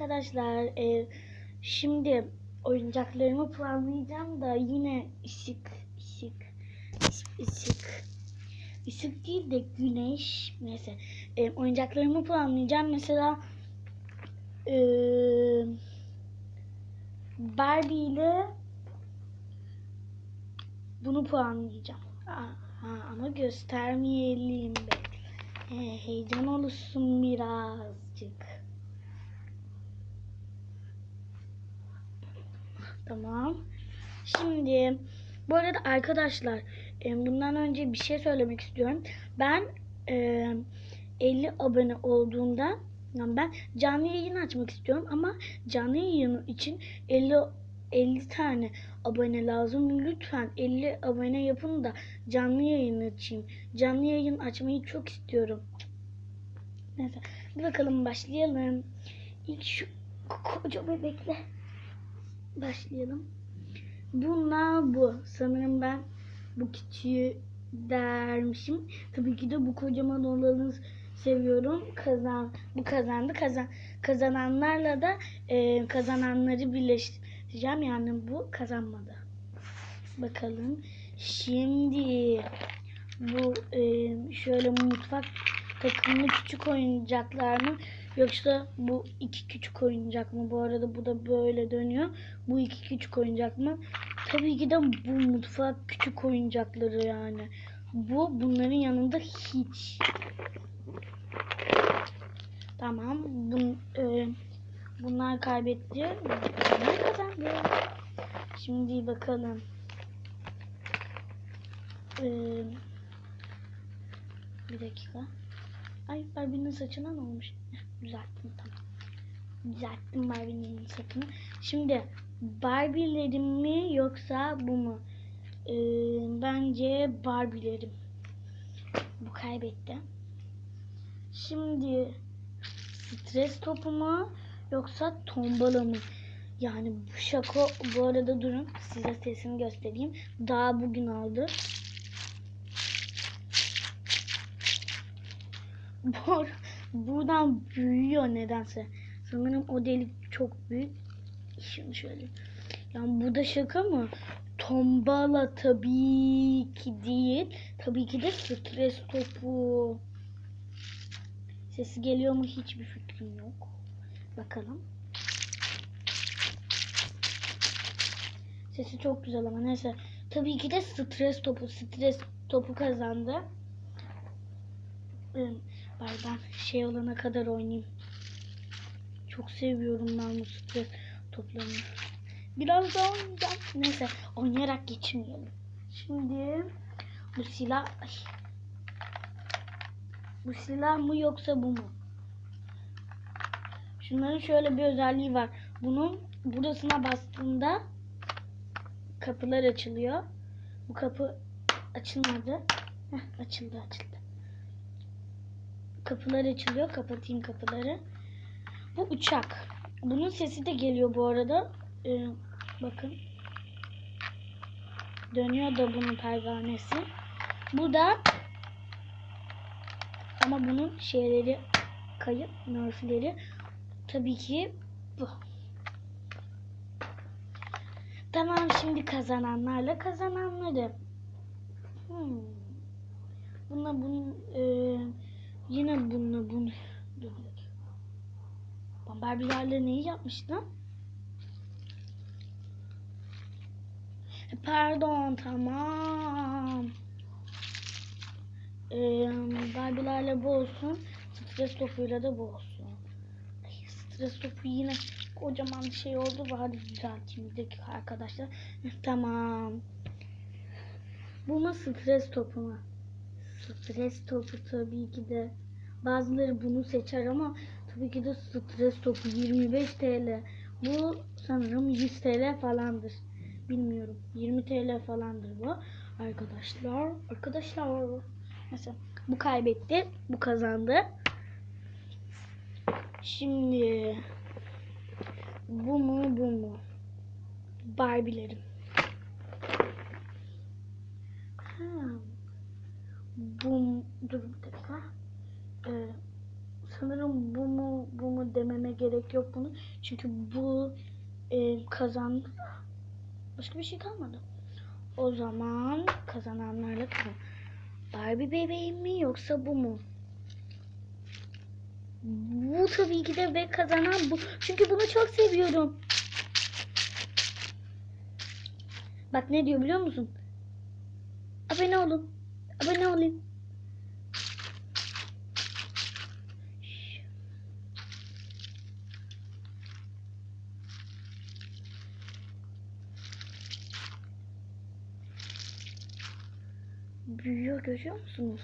arkadaşlar. Ee, şimdi oyuncaklarımı planlayacağım da yine ışık, ışık, ışık. Işık değil de güneş. Neyse. Ee, oyuncaklarımı planlayacağım. Mesela ee, Barbie ile bunu puanlayacağım. Aha, ama göstermeyelim be. He, heyecan olursun birazcık. Tamam. Şimdi bu arada arkadaşlar e, bundan önce bir şey söylemek istiyorum. Ben e, 50 abone olduğunda ben canlı yayın açmak istiyorum ama canlı yayın için 50 50 tane abone lazım. Lütfen 50 abone yapın da canlı yayın açayım. Canlı yayın açmayı çok istiyorum. Neyse. Bir bakalım başlayalım. İlk şu koca bebekle başlayalım. Bunlar bu. Sanırım ben bu küçüğü dermişim. Tabii ki de bu kocaman olanı seviyorum. Kazan bu kazandı. Kazan kazananlarla da e, kazananları birleştireceğim. Yani bu kazanmadı. Bakalım. Şimdi bu e, şöyle mutfak takımlı küçük oyuncaklar mı yoksa bu iki küçük oyuncak mı? Bu arada bu da böyle dönüyor. Bu iki küçük oyuncak mı? Tabii ki de bu mutfak küçük oyuncakları yani. Bu bunların yanında hiç. Tamam. Bun, e, bunlar kaybetti. Bunlar kazandı. Şimdi bakalım. Ee, bir dakika. Ay Barbie'nin saçına ne olmuş? Düzelttim tamam. Düzelttim Barbie'nin saçını. Şimdi Barbie'lerim mi yoksa bu mu? Ee, bence Barbie'lerim. Bu kaybetti. Şimdi stres topu mu yoksa tombala mı? Yani bu şako bu arada durun size sesini göstereyim. Daha bugün aldı. Bu- Buradan büyüyor nedense. Sanırım o delik çok büyük. Şimdi şöyle. Yani bu da şaka mı? Tombala tabii ki değil. Tabii ki de stres topu. Sesi geliyor mu hiçbir fikrim yok. Bakalım. Sesi çok güzel ama neyse. Tabii ki de stres topu. Stres topu kazandı. Bari şey olana kadar oynayayım. Çok seviyorum ben stres toplarını. Biraz daha oynayacağım. Neyse oynayarak geçmeyelim. Şimdi bu silah... Ay. Bu silah mı yoksa bu mu? Şunların şöyle bir özelliği var. Bunun burasına bastığında kapılar açılıyor. Bu kapı açılmadı. Heh, açıldı açıldı. Kapılar açılıyor. Kapatayım kapıları. Bu uçak. Bunun sesi de geliyor bu arada. Ee, bakın. Dönüyor da bunun pervanesi. Bu da ama bunun şeyleri kayıp nerfleri tabii ki bu. Tamam şimdi kazananlarla kazananları. Hmm. Bununla bunun e, yine bununla bunu dur bir dakika. Ben Barbie'lerle neyi yapmıştım? E, Pardon tamam. Ee, Barbie'lerle bu olsun. Stres topuyla da bu olsun. Ay, stres topu yine kocaman bir şey oldu. Hadi düzelteyim bir dakika arkadaşlar. Tamam. Bu mu stres topu mu? Stres topu tabii ki de. Bazıları bunu seçer ama tabii ki de stres topu 25 TL. Bu sanırım 100 TL falandır. Bilmiyorum. 20 TL falandır bu. Arkadaşlar. Arkadaşlar. Mesela bu kaybetti. Bu kazandı. Şimdi bu mu bu mu? Barbie'lerim. Bu dur bir dakika. Ee, sanırım bu mu bu mu dememe gerek yok. bunu. Çünkü bu e, kazan başka bir şey kalmadı. O zaman kazananlarla kalalım. Barbie bebeğim mi yoksa bu mu? Bu tabii ki de ve kazanan bu. Çünkü bunu çok seviyorum. Bak ne diyor biliyor musun? Abone olun. Abone olun. Büyüyor görüyor musunuz?